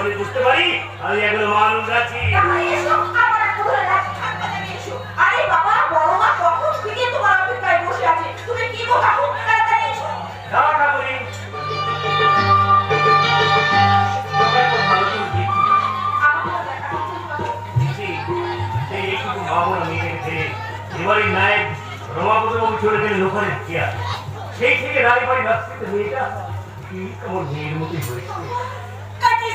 যদি বুঝতে পারি আমি এখন মানুষ আছি। আরে থেকে তোমার অপেক্ষায় বসে মেয়েটা কি কেমন মেয়ের মতো হয়েছে।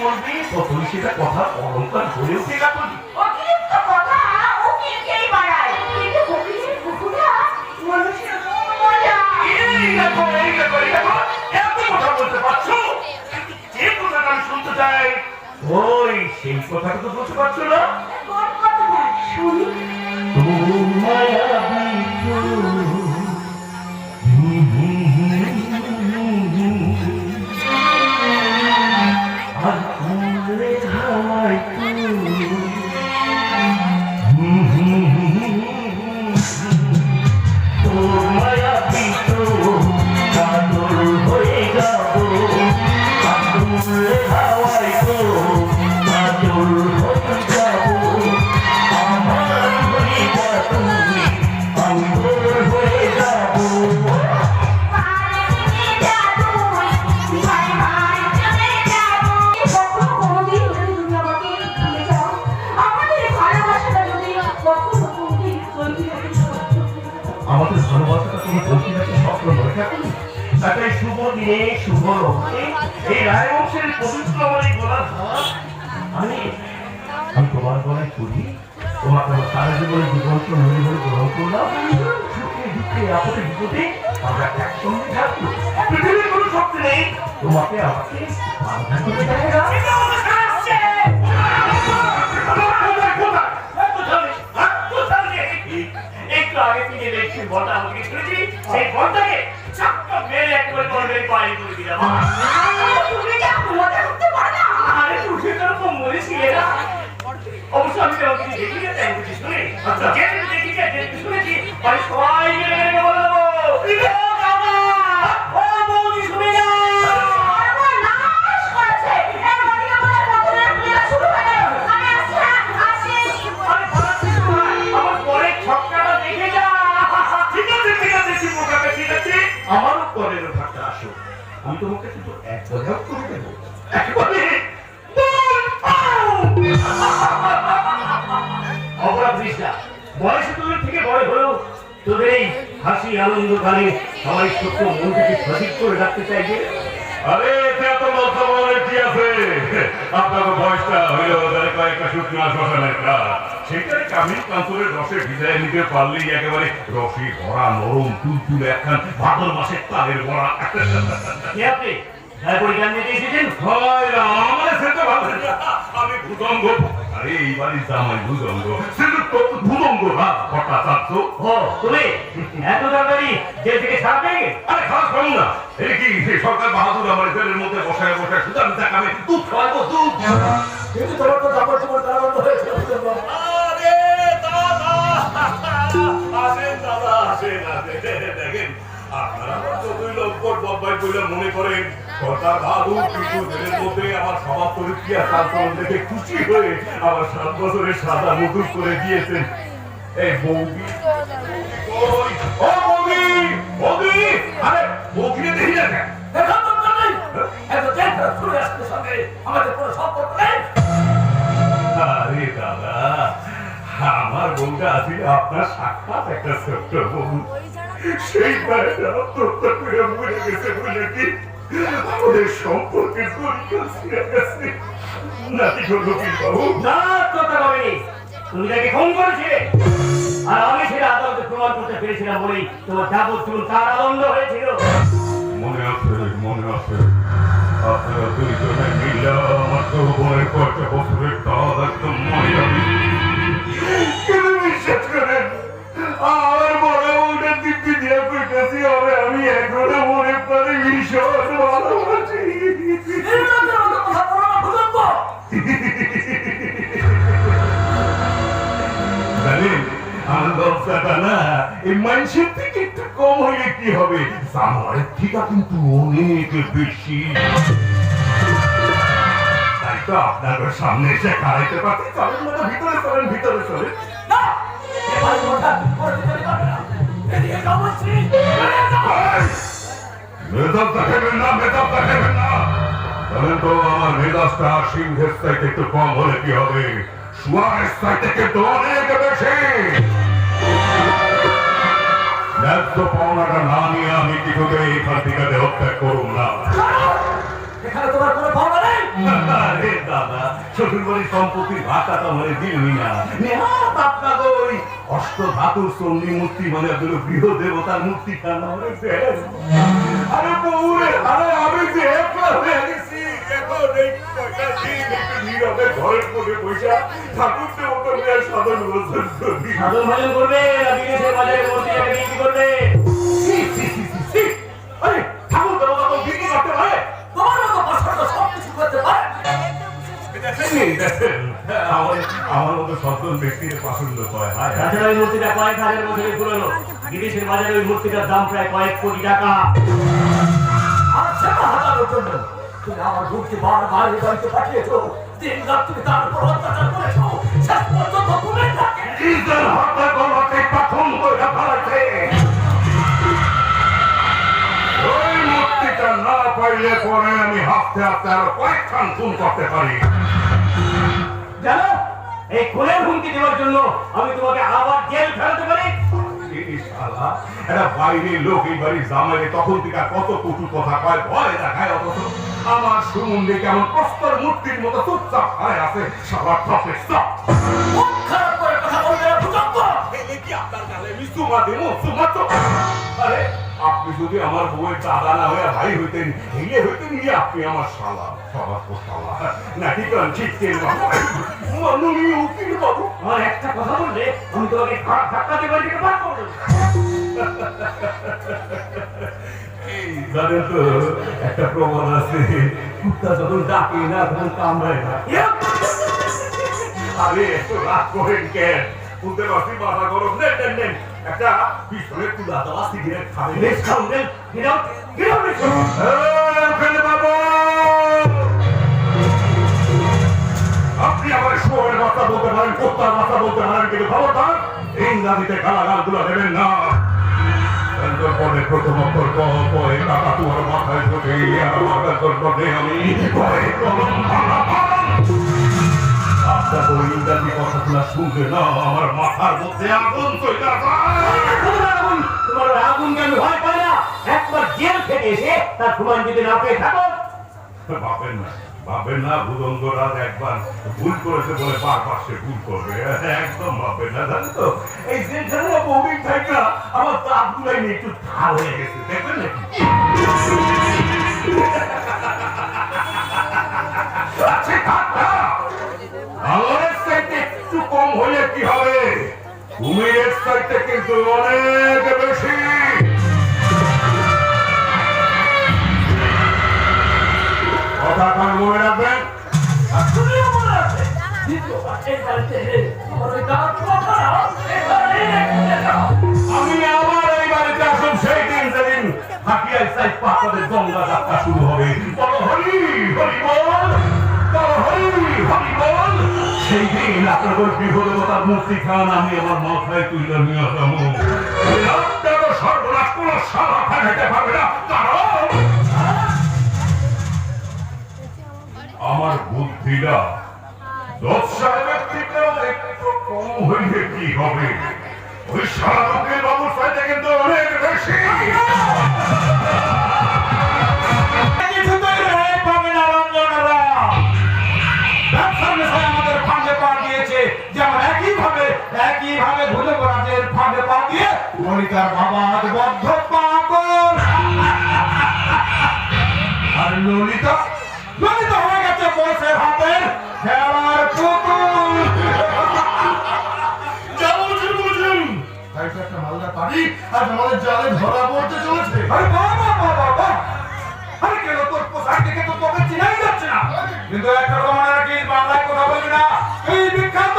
বলবি? ততই সেটা কথা অলঙ্কার উঠে গেল অতিরিক্ত কথা? উকিলকেই বাড়ায়? কিন্তু উকিলের কুকুরা মানুষের মজা। এই দেখো এই দেখো এই দেখো এত কথা বলতে পারছ? যে কথাটা আমি শুনতে চাই ওই সেই কথাটা তো বলতে পারছ না? কোন শুনি। আচ্ছা। নিতে পারলেই একেবারে রসে ভরা নরম তুলতুল একখান ভাদর মাসের তালের কে আপনি? দিতে হয়। আমি ভূতঙ্গ। আরে এই বাড়ির জামাই ভূতঙ্গ। সেটা ভূতঙ্গ না ভট্টাচার্য ও তুমি এত তাড়াতাড়ি জেল থেকে ছাড়বে আরে খারাপ করুন না। এই কি সরকার বাহাদুর আমার জেলের মধ্যে বসায় বসায় সুদান দেখাবে দুধ খাওয়াবো দুধ। কিন্তু তোমার তো যাবার তোমার কারাবন্ধ হয়েছে আসেন দাদা আসেন দেখেন আপনারা আমার চতুই বব্বাই বলে মনে করেন। সরকার বাহাদুর কিন্তু জেলের মধ্যে আমার স্বভাব চরিত্র আর দেখে খুশি হয়ে আমার সাত বছরের সাদা মুকুট করে দিয়েছেন। এই বৌদি ও বৌদি বৌদি আরে বৌদিকে দেখি না বউটা আছে আপনার সাক্ষাৎ একটা ছোট্ট বউ সেই আত্মহত্যা করে মরে গেছে বলে কি? আমাদের সম্পর্কে দড়িটা ছিঁড়ে গেছে। নাতি হলো কি বাবু। না কথা বলেনি। তুমি তাকে ফোন করেছিলে। আর আমি সেটা আদালতে প্রমাণ করতে পেরেছিলাম বলেই তোমার যাবজ্জীবন কারাদণ্ড হয়েছিল। মনে আছে মনে আছে। আপনারা দুইজনে মিলে আমার যৌবনের কয়েকটা বছরের কাজ একদম মনে এই মানুষের থেকে একটু কম হলে কি হবে? জানোয়ারের থেকে কিন্তু অনেক বেশি। তাই তো আপনাদের সামনে এসে খাইতে পারছি। চলেন মানে ভিতরে চলেন ভিতরে চলেন। না। মেজাজ দেখাবেন না। মেজাজ দেখাবেন না জানেন তো আমার মেজাজটা সিংহের চাইতে একটু কম হলে কি হবে? শুয়ারের চাইতে কিন্তু অনেক বেশি ন্যায্য পাওনাটা না নিয়ে আমি কিছুতেই এখান থেকে দেহত্যাগ করুন না। এখানে তোমার কোনো ভাবনা নেই? আরে দাদা শ্বশুর সম্পত্তির ভাতা তো মানে দিলই না। নেহাত আপনার ওই অষ্ট ধাতুর চন্ডী মূর্তি মানে আপনার গৃহ দেবতার মূর্তি খানা আরে বউরে আরে আমি যে একলা হয়ে গেছি। এখন এই কয়টা দিন একটু নীরবে করতে পারে আমার মতো সজ্জন ব্যক্তির পছন্দ হয়। তাছাড়া ওই মূর্তিটা কয়েক হাজার বছরের পুরনো বিদেশের বাজারে ওই মূর্তিটার দাম প্রায় কয়েক কোটি টাকা আর সেটা জন্য তুমি আমার বুককে বারবার এই বাড়িতে পাঠিয়েছো। দিন রাত তুমি তার উপর অত্যাচার করেছ। শেষ পর্যন্ত তুমি দেওয়ার জন্য আমি তোমাকে আবার জেল ফেরাতে পারি। শালা, এরা বাইরে লোক এই জামাইরে তখন থেকে কত কটু কথা কয় ভয় দেখায় অথচ। আমার সুমন্দি কেমন প্রস্তর মূর্তির মতো চুপচাপ খায় আছে সবার মুখ খারাপ করে কথা বলবে আপনার গালে মিসুমা দেবো সুমা তো আরে আপনি যদি আমার বউয়ের দাদা না হয়ে ভাই হইতেন হেলে হইতেন নিয়ে আপনি আমার শালা শালা তো শালা। না ঠিক আছে ঠিক। মাননীয় উকিল বাবু। আমার একটা কথা বললে আমি তোমাকে ধাক্কা দিয়ে বাড়ি বার করব জানেন তো একটা প্রমাণ আছে। কুত্তা যখন ডাকে না তখন কামড়ায় না। আরে এত রাগ করেন কেন? মাথা গরম। নেন নেন নেন। একটা পিছনে তুলা দেওয়া সিগারেট ফেলে বাবু আপনি আমার শুয়োরের বাচ্চা বলতে পারেন, কুত্তার বাচ্চা বলতে পারেন, কিন্তু খবরদার ইংরাজিতে গালাগালগুলো দেবেন না। পরে প্রথম অক্ষর পরে কাকা তোমার মাথায় ঢোকে, আর তোর পরে আমি। পরে কলম ইংরাজি কথাগুলো শুনতে না আমার মাথার মধ্যে আগুন চলে আগুন তোমার আগুনকে আমি ভয় পাই না? একবার জেল থেকে এসে তার প্রমাণ যদি না পেয়ে থাকো। ভাবেন না ভাবেন না ভুদঙ্গরাজ একবার ভুল করেছে বলে বারবার সে ভুল করবে। একদম ভাবেন না জানেন তো? এই যে জানো বৌদিক আমার দাঁত নিয়ে একটু ধার হয়ে গেছে দেখবেন নাকি আচ্ছা, থাক, থাক। আমার চাইতে একটু কম হলে কি হবে কিন্তু অনেক বেশি। কথা কান মনে রাখবেন? দাও। আমি আবার এই বাড়িতে আসুন সেই দিন যেদিন হাতিয়ার সাইড পাহাড়ের গঙ্গা যাত্রা শুরু হবে। বলো হরি বলো। সেই দিন আপনার গৃহদেবতার মূর্তি খান, আমি আমার মাথায় তুলে নিয়ে সর্বনাশ কোনো সারা ফেলাতে পারবে না, কারণ আমার বুদ্ধিটা কম হইলে কি হবে? ওই সারা লোকের চাইতে কিন্তু অনেক বেশি। একইভাবে ভুজঙ্গরাজের ফাঁদে পা দিয়ে ললিতার বাবা আজ বদ্ধ পাগল। আর ললিতা ললিতা হয়ে গেছে বসে হাতের খেলার পুতুল। একটা মালদা পারি আজ আমাদের জালে ধরা পড়তে চলেছে। আরে বাবা বাবা আরে কেন তোর পোশাক দেখে তো তোকে চিনাই যাচ্ছে না? কিন্তু একটা মনে রাখিস বাংলায় কথা বলবি না। এই বিখ্যাত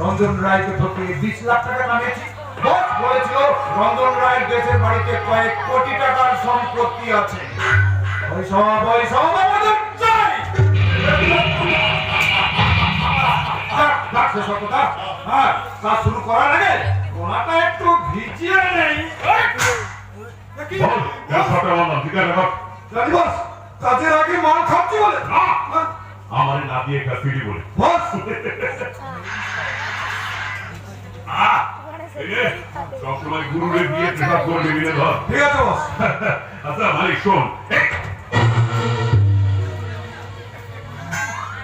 রঞ্জন রায়কে ঠকিয়ে বিশ লাখ টাকা কামিয়েছি বস বলেছিল, রঞ্জন রায়ের দেশের বাড়িতে কয়েক কোটি টাকার সম্পত্তি আছে। ওই সব ওই সব। হ্যাঁ, কাজ শুরু করার আগে ওনাটা একটু ভিজিয়ে নেই। কাজের আগে মাল খাচ্ছি বলে। আমার নাতি দিয়ে একটা সিডি বলি। সবসময় গুরুরে দিয়ে ধর। ঠিক আছে বস। আচ্ছা মালিক শোন।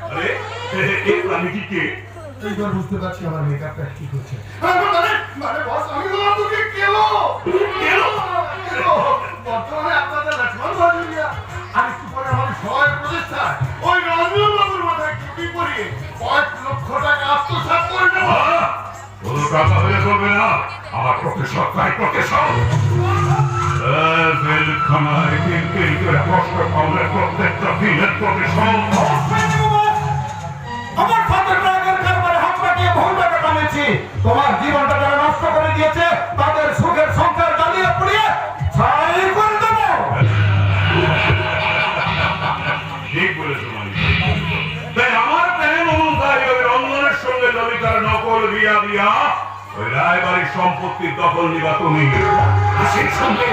আরে এ- এই প্রাণীটি কে? এইবার বুঝতে পারছি আমার মেকআপটা ঠিক হচ্ছে। মানে মানে বস আমি তো ভাজুরিয়া আর একটু তাই তিন করে কষ্ট পাওয়ার প্রত্যেকটা দিনের প্রফেসর আমার তোমার জীবনটা যারা নষ্ট করে দিয়েছে তাদের সুখের সংসার জ্বালিয়ে পুড়িয়ে ছাই করে দেবো। ঠিক বলেছ তাই আমার প্রেম অনুযায়ী ওই রঞ্জনের সঙ্গে ললিতার নকল বিয়া দিয়া ওই রায়বাড়ির সম্পত্তির দখল নিবা তুমি। সেই সঙ্গে।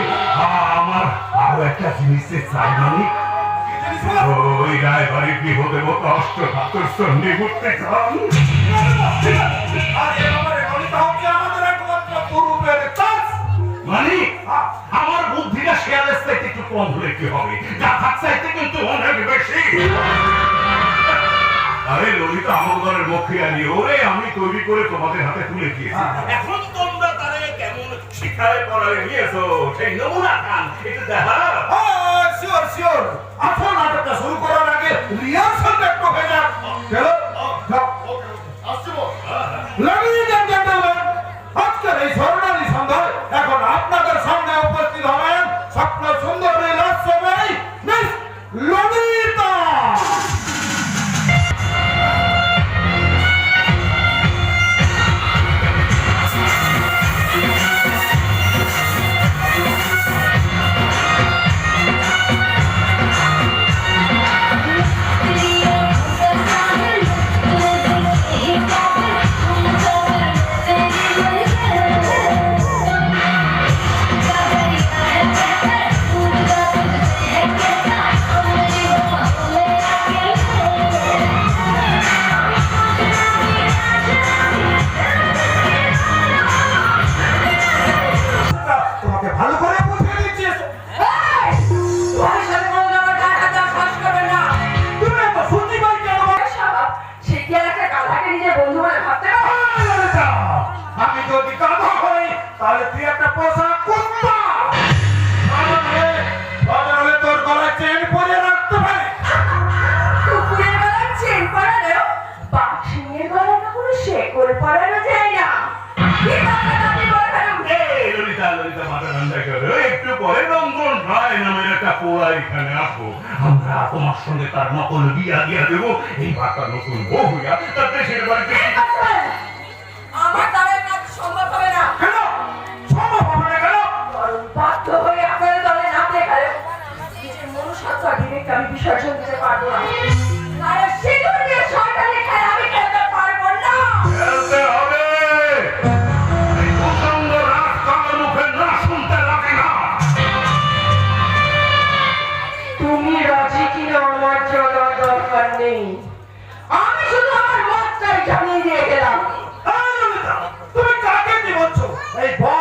আমার আরও একটা জিনিসের চাই মালিক। ওই বিপদে মতো ঘুরতে চান আমার বুদ্ধিটা চাইতে একটু কম হলে কি হবে? কিন্তু অনেক বেশি। আরে ললিতা ওরে আমি তৈরি করে তোমাদের হাতে তুলে দিয়েছি। এখন তোমরা শিখায় পড়ায় নিয়েছো। সেই নমুনা খান এটা দেখা। শিওর শিওর আসল নাটকটা শুরু করার আগে রিহার্সালটা একটু হয়ে যাক। চলো আজকের এই স্বর্ণালী সন্ধ্যায় এখন আপনাদের সামনে উপস্থিত হবেন যদি গাধা হই তাহলে তুই একটা পোষা কুত্তা। তোর গলায় চেন রাখতে পারি। কুকুরের গলায় চেন পরালেও বাঘ সিংহের গলায় কখনো পরানো যায় না। একটু পরে রঞ্জন রায় নামের একটা পোড়া এখানে আসব আমরা তোমার সঙ্গে তার নকল বিয়া দিয়া দেবো। এই বার্তা নতুন বউ হইয়া তার দেশের বাড়িতে আমি বিসর্জন দিতে পারব না। কারণ সিঁদুর দিয়ে সরকারি খেলা আমি খেলতে পারব না। খেলতে হবে। এই প্রচণ্ড রাত মুখে না শুনতে লাগে না। তুমি রাজি কিনা আমার জানা দরকার নেই। আমি শুধু আমার মতটাই জানিয়ে দিয়ে গেলাম। তুমি কাকে কি বলছো? এই বস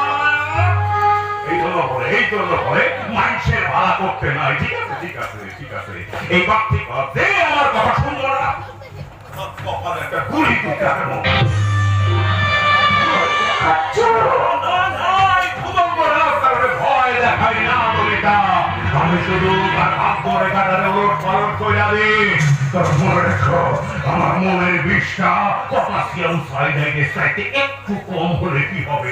জন্য পরে এই জন্য পরে মানুষের ভাড়া করতে নাই। ঠিক আছে ঠিক আছে ঠিক আছে। এই বাক্তি দে আমার কথা শুনব না। আমার মনের বিষটা একটু কম হলে কি হবে?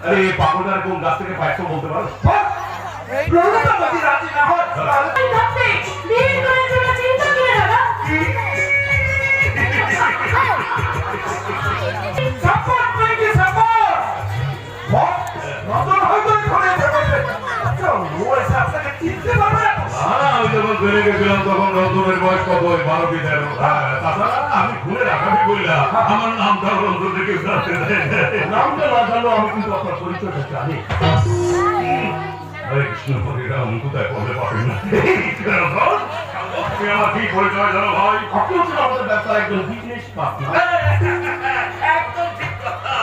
আরে পাগলটার কোন গাছ থেকে পাইছো বলতে পারো যদি রাজি না হয় তাহলে বিয়ে করে জন্য চিন্তা করে দাদা আমি যখন বেড়ে গেছিলাম তখন রঞ্জনের বয়স কত? ওই বারো কি তেরো? হ্যাঁ, তাছাড়া আমি খুলে রাখাবি বললাম আমার নামটা রঞ্জন থেকে নামটা জানলেও আমি কিন্তু আপনার পরিচয়টা জানি। হরে কৃষ্ণ হরে রাম কোথায় পড়লে পাবেন না। আমার কি পরিচয় জানো ভাই? আপনি হচ্ছেন আমাদের ব্যবসার একজন বিজনেস একদম ঠিক কথা।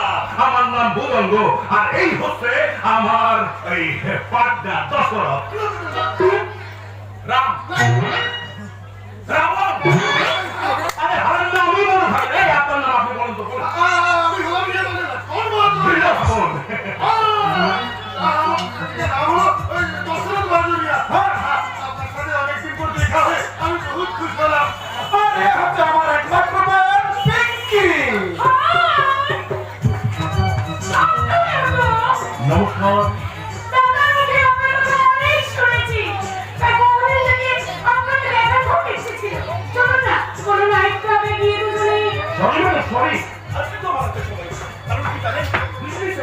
আমার নাম বুদঙ্গ আর এই হচ্ছে আমার এই পার্টনার দশরথ। রাম। রাবণ। আরে হারার নাম আমি বলো ভাই এই আপনার নাম আপনি বলুন তো। আমি বলে না কোন বল বিলক্ষণ। দশরথ বাজুরিয়া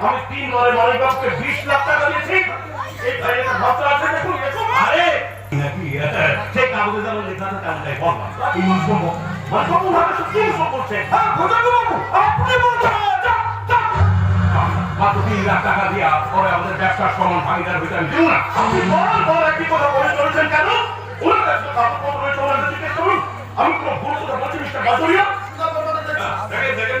আমি তিন বারে মালিককে বিশ লাখ টাকা দিয়েছি। এই ভাইয়ের ভদ্র আছে দেখুন আরে। নাকি? হ্যাঁ, কাগজে যেন লেখা থাকে আমি ভাবে সত্যি হ্যাঁ ভোজন বাবু আপনি বলছেন মাত্র তিন লাখ টাকা দিয়া পরে আমাদের ব্যবসার সমান ভাগিদার হইতে আমি দিব না। আপনি বড় বড় একটি কথা বলে চলেছেন কেন? ওনার কাছে কাগজপত্র রয়েছে ওনার কাছে জিজ্ঞেস করুন। আমি কোনো ভুল কথা বলছি মিস্টার বাদুরিয়া দেখেন দেখেন।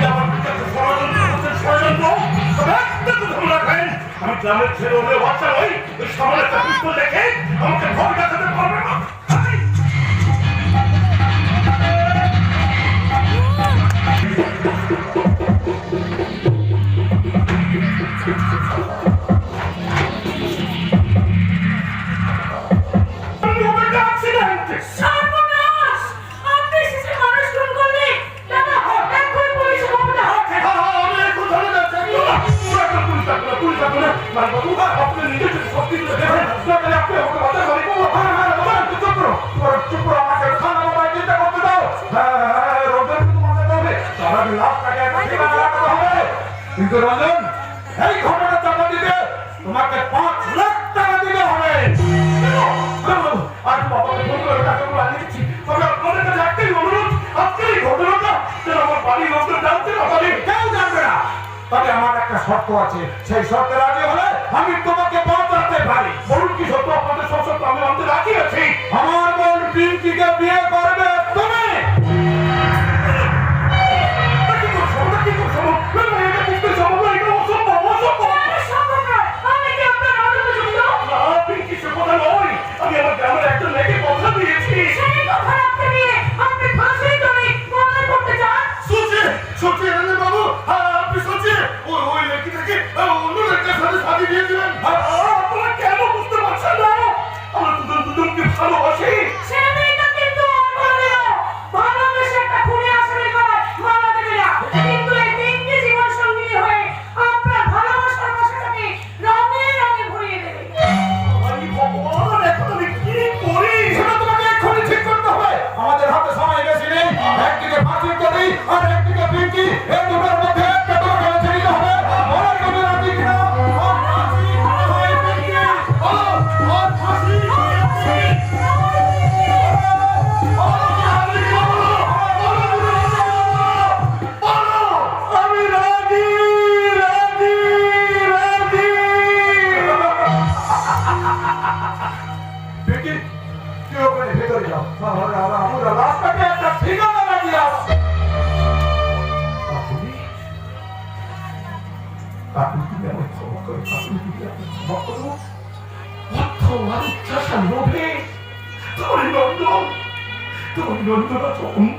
আমি গ্রামের ছেলে হলে বাচ্চা নই ওই সামনে একটা দেখে আমাকে ভয় একটা শর্ত আছে। সেই শর্তে রাজি হলে আমি তোমাকে বাঁচাতে পারি। বলুন কি সত্য? আপনাদের সব সত্য আমি আমাদের রাজি আছি। 走。嗯